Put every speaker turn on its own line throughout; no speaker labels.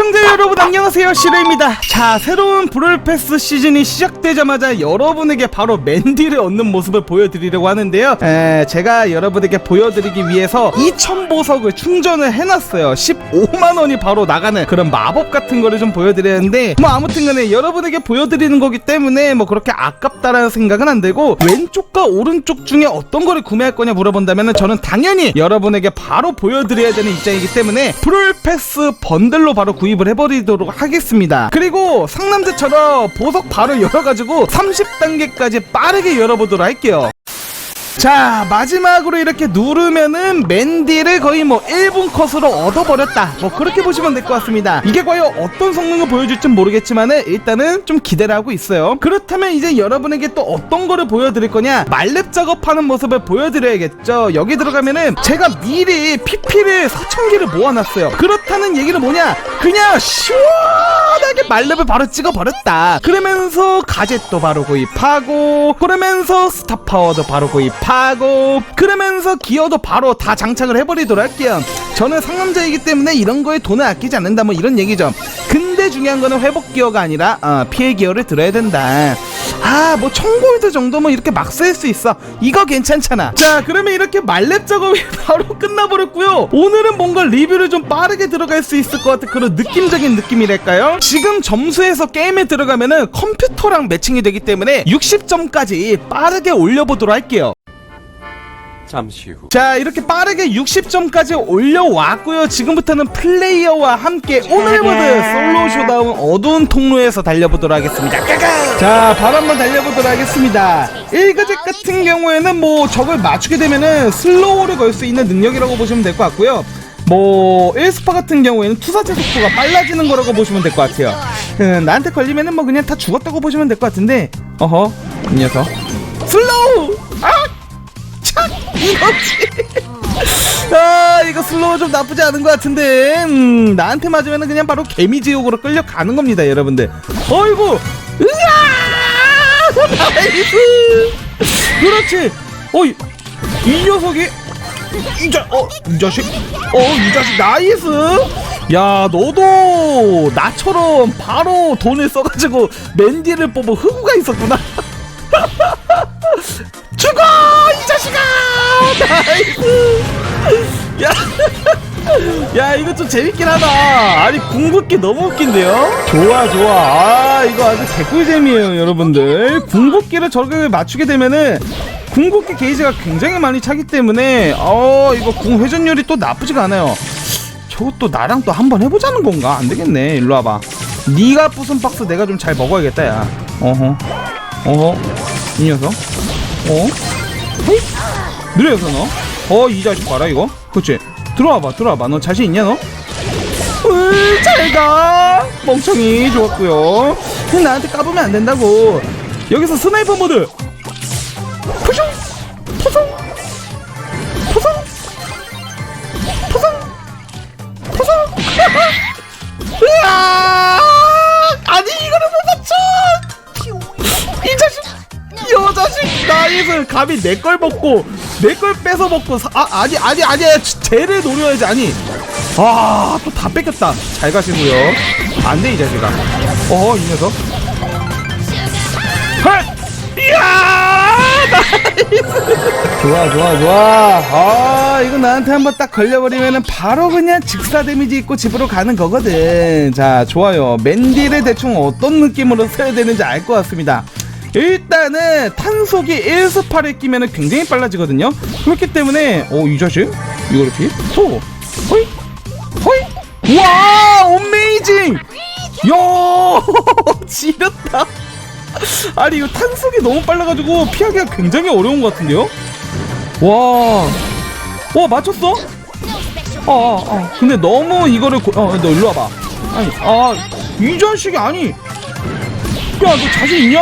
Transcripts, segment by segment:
시청자 여러분 안녕하세요. 시르입니다. 자 새로운 브롤패스 시즌이 시작되자마자 여러분에게 바로 맨디를 얻는 모습을 보여드리려고 하는데요. 에, 제가 여러분에게 보여드리기 위해서 2000보석을 충전을 해놨어요. 15만원이 바로 나가는 그런 마법 같은 거를 좀 보여드리는데 뭐 아무튼 간에 여러분에게 보여드리는 거기 때문에 뭐 그렇게 아깝다라는 생각은 안 들고 왼쪽과 오른쪽 중에 어떤 거를 구매할 거냐 물어본다면 저는 당연히 여러분에게 바로 보여드려야 되는 입장이기 때문에 프롤패스 번들로 바로 구입 을 해버리도록 하겠습니다. 그리고 상남자처럼 보석 바로 열어가지고 30단계까지 빠르게 열어보도록 할게요 자 마지막으로 이렇게 누르면은 맨디를 거의 뭐 1분 컷으로 얻어버렸다. 뭐 그렇게 보시면 될 것 같습니다. 이게 과연 어떤 성능을 보여줄지 모르겠지만은 일단은 좀 기대를 하고 있어요. 그렇다면 이제 여러분에게 또 어떤 거를 보여드릴 거냐? 말렙 작업하는 모습을 보여드려야겠죠. 여기 들어가면은 제가 미리 PP를 4,000개를 모아놨어요. 그렇다는 얘기는 뭐냐? 그냥 시원하게 말렙을 바로 찍어버렸다. 그러면서 가젯도 바로 구입하고 그러면서 스타파워도 바로 구입하고 그러면서 기어도 바로 다 장착을 해버리도록 할게요. 저는 상남자이기 때문에 이런 거에 돈을 아끼지 않는다 뭐 이런 얘기죠. 근데 중요한 거는 회복 기어가 아니라 어, 피해 기어를 들어야 된다. 아뭐 청골드 정도면 이렇게 막 쓸 수 있어. 이거 괜찮잖아. 자 그러면 이렇게 말렙 작업이 바로 끝나버렸고요. 오늘은 뭔가 리뷰를 좀 빠르게 들어갈 수 있을 것 같은 그런 느낌적인 느낌이랄까요? 지금 점수에서 게임에 들어가면은 컴퓨터랑 매칭이 되기 때문에 60점까지 빠르게 올려보도록 할게요
잠시 후.
자 이렇게 빠르게 60점까지 올려왔고요. 지금부터는 플레이어와 함께 오늘 모드 솔로 쇼다운 어두운 통로에서 달려보도록 하겠습니다. 까까! 자 바로 한번 달려보도록 하겠습니다. 1그잭 같은 경우에는 뭐 적을 맞추게 되면은 슬로우를 걸 수 있는 능력이라고 보시면 될 것 같고요. 뭐 1스파 같은 경우에는 투사체 속도가 빨라지는 거라고 보시면 될 것 같아요. 음, 나한테 걸리면은 뭐 그냥 다 죽었다고 보시면 될 것 같은데. 어허 이 녀석. 슬로우 아! 이거 슬로우 좀 나쁘지 않은 것 같은데. 음, 나한테 맞으면 그냥 바로 개미지옥으로 끌려가는 겁니다 여러분들. 어이구! 으아! 나이스! 그렇지. 어이 이 녀석이 이 자 어 이 자식? 어 이 자식 나이스! 야 너도 나처럼 바로 돈을 써가지고 맨디를 뽑은 흑우가 있었구나 죽어 이 자식아! 나이스 야, 야 이거 좀 재밌긴 하다. 아니 궁극기 너무 웃긴데요? 좋아 좋아. 아 이거 아주 개꿀잼이에요 여러분들. 궁극기를 저렇게 맞추게 되면은 궁극기 게이지가 굉장히 많이 차기 때문에 어 이거 궁 회전율이 또 나쁘지가 않아요. 저것도 나랑 또 한번 해보자는 건가? 안 되겠네. 일로 와봐. 네가 부순 박스 내가 좀 잘 먹어야겠다 야. 어허. 어허. 이 녀석 어? 헤이? 느려서 너? 어, 이 자식 봐라, 이거. 그치? 들어와봐, 들어와봐. 너 자신 있냐, 너? 으, 잘 가! 멍청이, 좋았고요 나한테 까보면 안 된다고. 여기서 스나이퍼 모드! 푸슝! 나이스 감히 내 걸 먹고 내 걸 뺏어 먹고 사, 아 아니 아니 아니 쟤를 노려야지. 아니 아 또 다 뺏겼다. 잘 가시고요. 안 돼 이 자식아. 어이 녀석. 헐 이야! 좋아 좋아 좋아. 아 이거 나한테 한번 딱 걸려버리면은 바로 그냥 직사 데미지 있고 집으로 가는 거거든. 자 좋아요. 맨디를 대충 어떤 느낌으로 써야 되는지 알 것 같습니다 일단은 탄속이 1스파를 끼면 굉장히 빨라지거든요. 그렇기 때문에 어이 자식? 이거 이렇게? 소! 호이? 호이? 와 어메이징 야! 지렸다. 아니 이거 탄속이 너무 빨라가지고 피하기가 굉장히 어려운 것 같은데요? 와와 맞췄어? 아, 아, 아. 근데 너무 이거를 고... 어, 너 일로 와봐. 아니 아이 자식이 아니 야, 너 자신 있냐?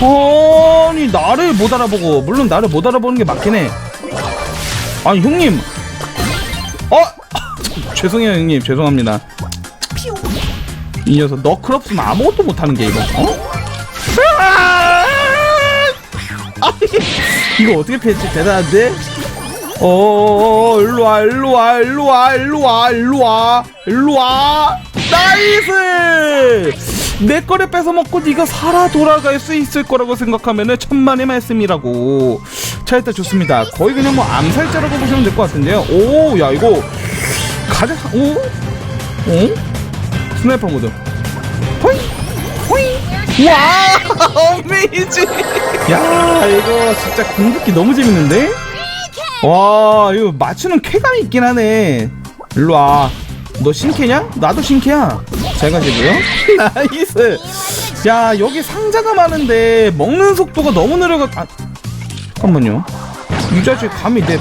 아니, 나를 못 알아보고, 물론 나를 못 알아보는 게 맞긴 해. 아니, 형님. 어? 죄송해요, 형님. 죄송합니다. 이 녀석 너클 없으면 아무것도 못하는 게 이거 어? 이거 어떻게 피했지 대단한데? 어, 일로와, 일로와, 일로와, 일로와, 일로와, 일로와. 나이스! 내 거를 뺏어먹고 네가 살아 돌아갈 수 있을 거라고 생각하면은 천만의 말씀이라고. 자, 일단 좋습니다. 거의 그냥 뭐 암살자라고 보시면 될 것 같은데요. 오, 야, 이거 가장, 오? 오? 스나이퍼 모드. 호잉! 호잉! 와! 어메이징! 야, 이거 진짜 궁극기 너무 재밌는데? 와 이거 맞추는 쾌감이 있긴 하네 일로와 너 신캐냐? 나도 신캐야 잘 가시고요 나이스 야 여기 상자가 많은데 먹는 속도가 너무 느려가 아, 잠깐만요 이 자식 감히 내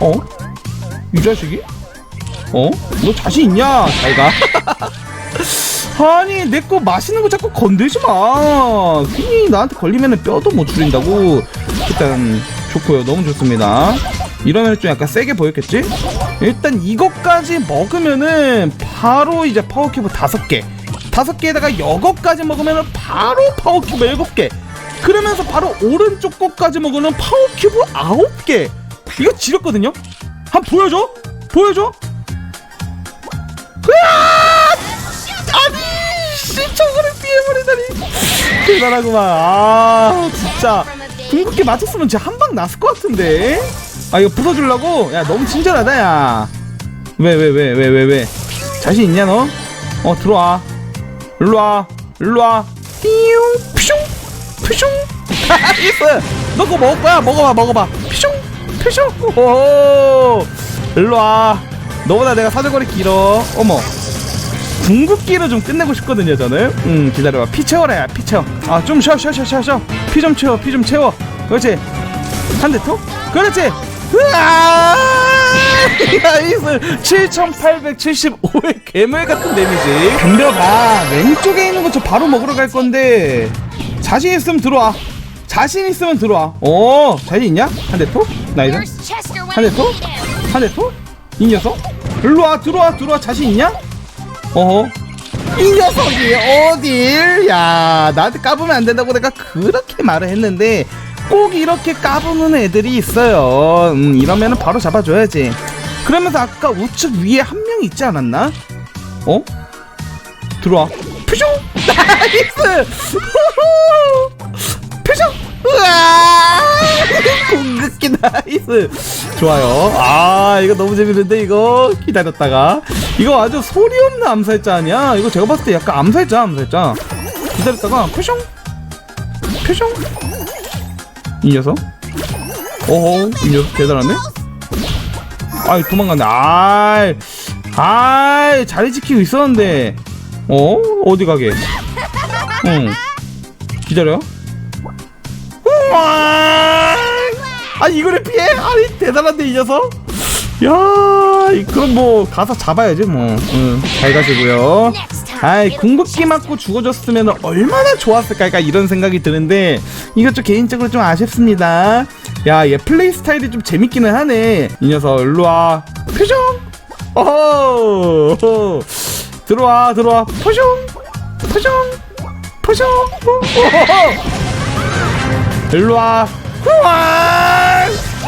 어? 이 자식이? 어? 너 자신 있냐? 잘 가 아니 내 거 맛있는 거 자꾸 건들지 마 괜히 나한테 걸리면 뼈도 못 줄인다고 일단 좋고요 너무 좋습니다 이러면 좀 약간 세게 보였겠지? 일단 이것까지 먹으면은 바로 이제 파워큐브 다섯 개. 다섯 개에다가 이것까지 먹으면은 바로 파워큐브 일곱 개. 그러면서 바로 오른쪽 거까지 먹으면 파워큐브 아홉 개. 이거 지렸거든요? 한번 보여줘? 보여줘? 아니 시청을 피해버리다니. 대단하구만. 아 진짜. 궁극기 맞췄으면 진짜 한방 났을 것 같은데 아 이거 부숴주려고? 야 너무 친절하다 야 왜 왜 왜 왜 왜 왜? 자신 있냐 너? 어 들어와. 일로와. 일로와. 띠용 퓨숑 나이스 너 그거 먹을 거야? 먹어봐 먹어봐. 퓨숑 퓨숑 오 일로와. 너보다 내가 사정거리 길어. 어머. 궁극기로 좀 끝내고 싶거든요 저는. 음 기다려봐. 피 채워라 야피 채워. 아좀 쉬어 쉬어 쉬어 쉬어 쉬어. 피 좀 채워 피 좀 채워. 그렇지. 한 대 톡? 그렇지 으아 나이스 7875의 괴물 같은 데미지 덤벼봐 왼쪽에 있는 거 저 바로 먹으러 갈 건데 자신 있으면 들어와 자신 있으면 들어와 어 자신 있냐? 한대 톡? 나이스
Chester when
한 대? 한 톡? 이 녀석? 일로와 들어와 들어와 자신 있냐? 어허 이 녀석이 어딜 야 나한테 까부면 안 된다고 내가 그렇게 말을 했는데 꼭 이렇게 까부는 애들이 있어요. 음, 이러면은 바로 잡아줘야지. 그러면서 아까 우측 위에 한 명 있지 않았나? 어? 들어와. 퓨숑 나이스! 퓨숑 으아 궁극기 나이스! 좋아요. 아 이거 너무 재밌는데 이거? 기다렸다가. 이거 아주 소리 없는 암살자 아니야 이거 제가 봤을 때 약간 암살자 암살자. 기다렸다가 퓨숑 퓨숑 이 녀석? 오호 이 녀석 대단하네? 아이 도망갔네 아이 아이 자리 지키고 있었는데. 어? 어디 가게? 응. 기다려! 아니 이거를 피해? 아니 대단한데 이 녀석? 야 이- 그럼 뭐 가서 잡아야지 뭐잘 가시고요. 아이 궁극기 맞고 죽어줬으면 얼마나 좋았을까 이런 생각이 드는데 이것 좀 개인적으로 좀 아쉽습니다. 야 얘 플레이 스타일이 좀 재밌기는 하네. 이 녀석 일로와. 표정! 어허! 들어와 들어와. 표정! 표정! 오호호 일로와.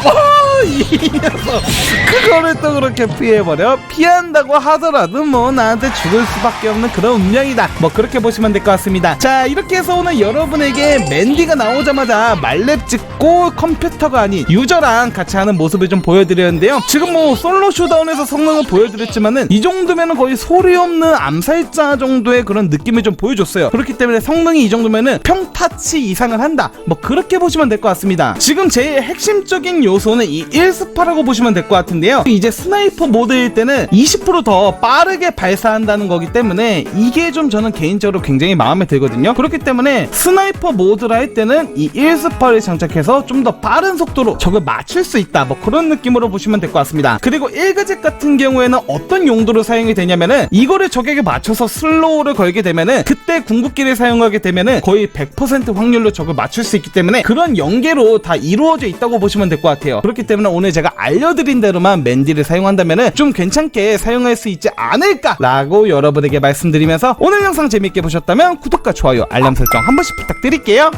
어, 이 녀석 그거를 또 그렇게 피해버려. 피한다고 하더라도 뭐 나한테 죽을 수밖에 없는 그런 운명이다. 뭐 그렇게 보시면 될 것 같습니다. 자 이렇게 해서 오늘 여러분에게 맨디가 나오자마자 말렙 찍고 컴퓨터가 아닌 유저랑 같이 하는 모습을 좀 보여드렸는데요. 지금 뭐 솔로 쇼다운에서 성능을 보여드렸지만은 이 정도면은 거의 소리 없는 암살자 정도의 그런 느낌을 좀 보여줬어요. 그렇기 때문에 성능이 이 정도면은 평타치 이상을 한다. 뭐 그렇게 보시면 될 것 같습니다. 지금 제일 핵심적인 요소는 이 1스파라고 보시면 될 것 같은데요. 이제 스나이퍼 모드일 때는 20%더 빠르게 발사한다는 거기 때문에 이게 좀 저는 개인적으로 굉장히 마음에 들거든요. 그렇기 때문에 스나이퍼 모드라 할 때는 이 1스파를 장착해서 좀 더 빠른 속도로 적을 맞출 수 있다. 뭐 그런 느낌으로 보시면 될 것 같습니다. 그리고 1그잭 같은 경우에는 어떤 용도로 사용이 되냐면은 이거를 적에게 맞춰서 슬로우를 걸게 되면은 그때 궁극기를 사용하게 되면은 거의 100% 확률로 적을 맞출 수 있기 때문에 그런 연계로 다 이루어져 있다고 보시면 될 것 같아요. 그렇기 때문에 때문에 오늘 제가 알려드린 대로만 맨디를 사용한다면 좀 괜찮게 사용할 수 있지 않을까라고 여러분에게 말씀드리면서 오늘 영상 재밌게 보셨다면 구독과 좋아요 알람 설정 한 번씩 부탁드릴게요